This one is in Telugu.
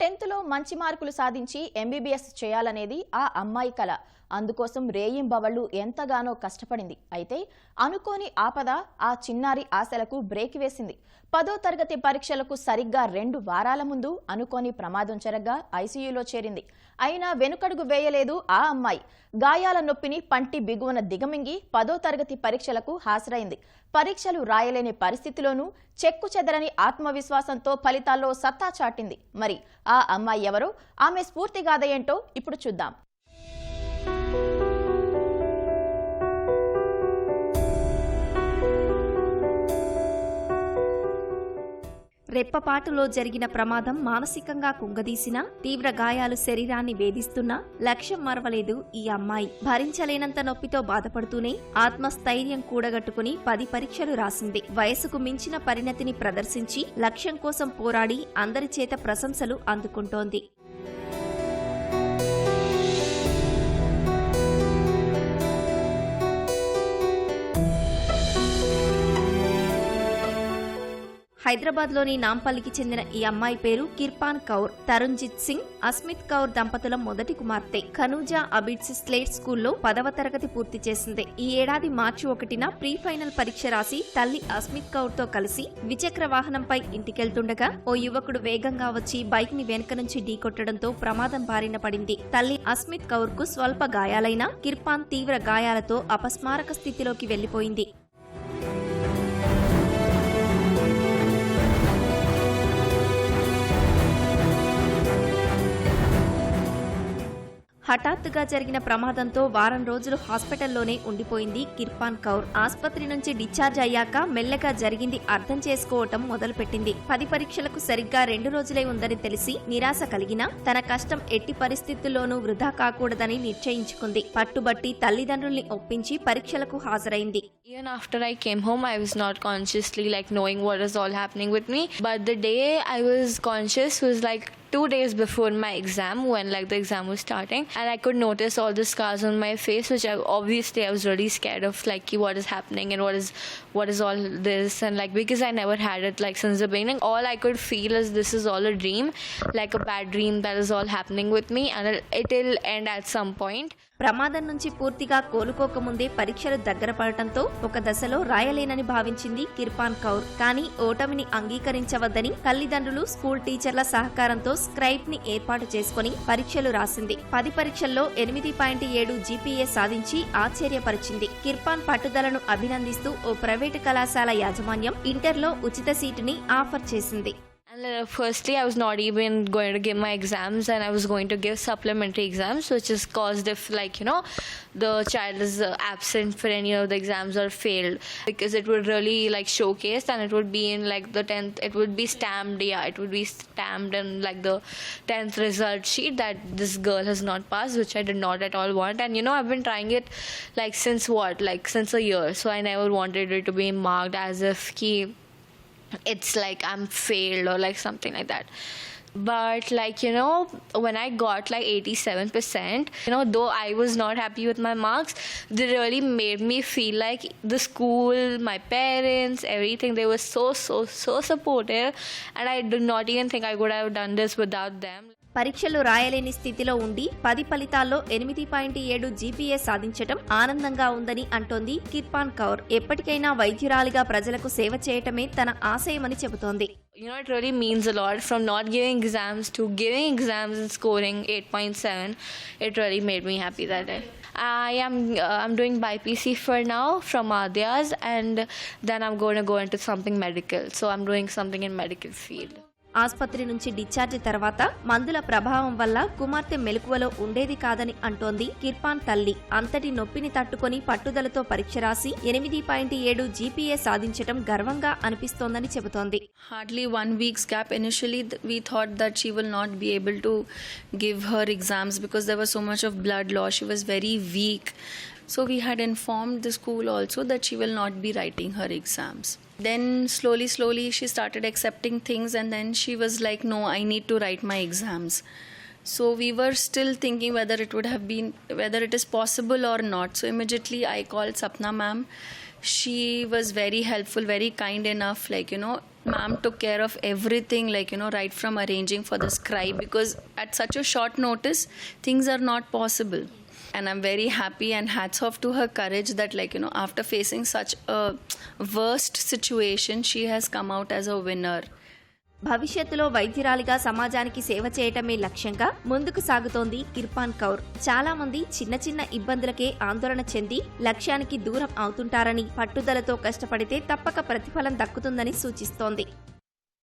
టెన్త్లో మంచి మార్కులు సాధించి ఎంబీబీఎస్ చేయాలనేది ఆ అమ్మాయి కల. అందుకోసం రేయింబవళ్ళు ఎంతగానో కష్టపడింది. అయితే అనుకోని ఆపద ఆ చిన్నారి ఆశలకు బ్రేక్ వేసింది. పదో తరగతి పరీక్షలకు సరిగ్గా రెండు వారాల ముందు అనుకోని ప్రమాదం జరగ్గా ఐసీయూలో చేరింది. అయినా వెనుకడుగు వేయలేదు ఆ అమ్మాయి. గాయాల నొప్పిని పంటి బిగువన దిగమింగి పదో తరగతి పరీక్షలకు హాజరైంది. పరీక్షలు రాయలేని పరిస్థితిలోనూ చెక్కు చెదరని ఆత్మవిశ్వాసంతో ఫలితాల్లో సత్తా చాటింది. మరి ఆ అమ్మాయి ఎవరో? ఆమె స్ఫూర్తిగాథ ఏంటో ఇప్పుడు చూద్దాం. రెప్పపాటులో జరిగిన ప్రమాదం మానసికంగా కుంగదీసినా తీవ్ర గాయాలు శరీరాన్ని వేధిస్తున్నా లక్ష్యం మరవలేదు ఈ అమ్మాయి. భరించలేనంత నొప్పితో బాధపడుతూనే ఆత్మస్థైర్యం కూడగట్టుకుని పది పరీక్షలు రాసింది. వయసుకు మించిన పరిణతిని ప్రదర్శించి లక్ష్యం కోసం పోరాడి అందరి చేత ప్రశంసలు అందుకుంటోంది. హైదరాబాద్లోని నాంపల్లికి చెందిన ఈ అమ్మాయి పేరు కిర్పాన్ కౌర్. తరుణ్జిత్ సింగ్ అస్మిత్ కౌర్ దంపతుల మొదటి కుమార్తె. కనూజా అబిడ్స్ స్లేట్ స్కూల్లో పదవ తరగతి పూర్తి చేసింది. ఈ ఏడాది మార్చి ఒకటిన ప్రీ ఫైనల్ పరీక్ష రాసి తల్లి అస్మిత్ కౌర్తో కలిసి ద్విచక్ర వాహనంపై ఇంటికెళ్తుండగా ఓ యువకుడు వేగంగా వచ్చి బైక్ని వెనక నుంచి ఢీకొట్టడంతో ప్రమాదం బారిన పడింది. తల్లి అస్మిత్ కౌర్కు స్వల్ప గాయాలైనా కిర్పాన్ తీవ్ర గాయాలతో అపస్మారక స్థితిలోకి వెళ్ళిపోయింది హఠాత్తుగా జరిగిన ప్రమాదంతో వారం రోజులు హాస్పిటల్లోనే ఉండిపోయింది కిర్పాన్ కౌర్. ఆసుపత్రి నుంచి డిశ్చార్జ్ అయ్యాక మెల్లగా జరిగింది అర్థం చేసుకోవటం మొదలుపెట్టింది. పది పరీక్షలకు సరిగ్గా రెండు రోజులే ఉందని తెలిసి నిరాశ కలిగినా తన కష్టం ఎట్టి పరిస్థితుల్లోనూ వృధా కాకూడదని నిశ్చయించుకుంది. పట్టుబట్టి తల్లిదండ్రుల్ని ఒప్పించి పరీక్షలకు హాజరైంది. Even after I came home, I was not consciously like knowing what is all happening with me. But the day I was conscious was like two days before my exam when like the exam was starting and I could notice all the scars on my face which I obviously I was really scared of like what is happening and what is what is all this and like because I never had it like since the beginning all I could feel is this is all a dream like a bad dream that is all happening with me and it'll end at some point ప్రమాదం నుంచి పూర్తిగా కోలుకోకముందే పరీక్షలు దగ్గర పడటంతో ఒక దశలో రాయలేనని భావించింది కిర్పాన్ కౌర్ కానీ ఓటమిని అంగీకరించవద్దని తల్లిదండ్రులు స్కూల్ టీచర్ల సహకారంతో స్క్రైబ్ని ఏర్పాటు చేసుకుని పరీక్షలు రాసింది. పది పరీక్షల్లో ఎనిమిది పాయింట్ ఏడు జీపీఏ సాధించి ఆశ్చర్యపరిచింది. కిర్పాన్ పట్టుదలను అభినందిస్తూ ఓ ప్రైవేటు కళాశాల యాజమాన్యం ఇంటర్లో ఉచిత సీటుని ఆఫర్ చేసింది. Uh, firstly, I was not even going to give my exams, and I was going to give supplementary exams, which is caused if, like, you know, the child is uh, absent for any of the exams or failed, because it would really like showcase, and it would be in like the tenth. It would be stamped, yeah, it would be stamped in like the tenth result sheet that this girl has not passed, which I did not at all want. And you know, I've been trying it like since what, like since a year, so I never wanted it to be marked as if he it's like I'm failed or like something like that. But like you know, when I got like 87%, you know, though I was not happy with my marks, they really made me feel like the school, my parents, everything, they were so so so supportive, and I do not even think I could have done this without them. పరీక్షలు రాయలేని స్థితిలో ఉండి పది ఫలితాల్లో ఎనిమిది పాయింట్ ఏడు జీపీఏ సాధించటం ఆనందంగా ఉందని అంటోంది కిర్పాన్ కౌర్ ఎప్పటికైనా వైద్యురాలిగా ప్రజలకు సేవ చేయటమే తన ఆశయమని చెబుతోంది you know it really means a lot from not giving exams to giving exams and scoring 8.7 it really made me happy that day i am uh, i'm doing bipc for now from adhyas and then i'm going to go into something medical so i'm doing something in medical field ఆస్పత్రి నుంచి డిశ్చార్జ్ తర్వాత మందుల ప్రభావం వల్ల కుమార్తె మెలకువలో ఉండేది కాదని అంటోంది కిర్పాన్ తల్లి. అంతటి నొప్పిని తట్టుకుని పట్టుదలతో పరీక్ష రాసి ఎనిమిది పాయింట్ ఏడు జీపీఏ సాధించడం గర్వంగా అనిపిస్తోందని చెబుతోంది. Hardly one weeks gap initially we thought that she will not be able to give her exams because there were so much of blood loss she was very weak so we had inform the school also that she will not be writing her exams then slowly slowly she started accepting things and then she was like no i need to write my exams. So we were still thinking whether it would have been whether it is possible or not. So immediately i called sapna ma'am. She was very helpful very kind enough like you know ma'am took care of everything like you know right from arranging for the scribe because at such a short notice things are not possible and i'm very happy and hats off to her courage that like you know after facing such a worst situation she has come out as a winner. భవిష్యత్తులో వైద్యురాలిగా సమాజానికి సేవ చేయటమే లక్ష్యంగా ముందుకు సాగుతోంది కిర్పాన్ కౌర్. చాలా మంది చిన్న చిన్న ఇబ్బందులకే ఆందోళన చెంది లక్ష్యానికి దూరం అవుతుంటారని పట్టుదలతో కష్టపడితే తప్పక ప్రతిఫలం దక్కుతుందని సూచిస్తోంది.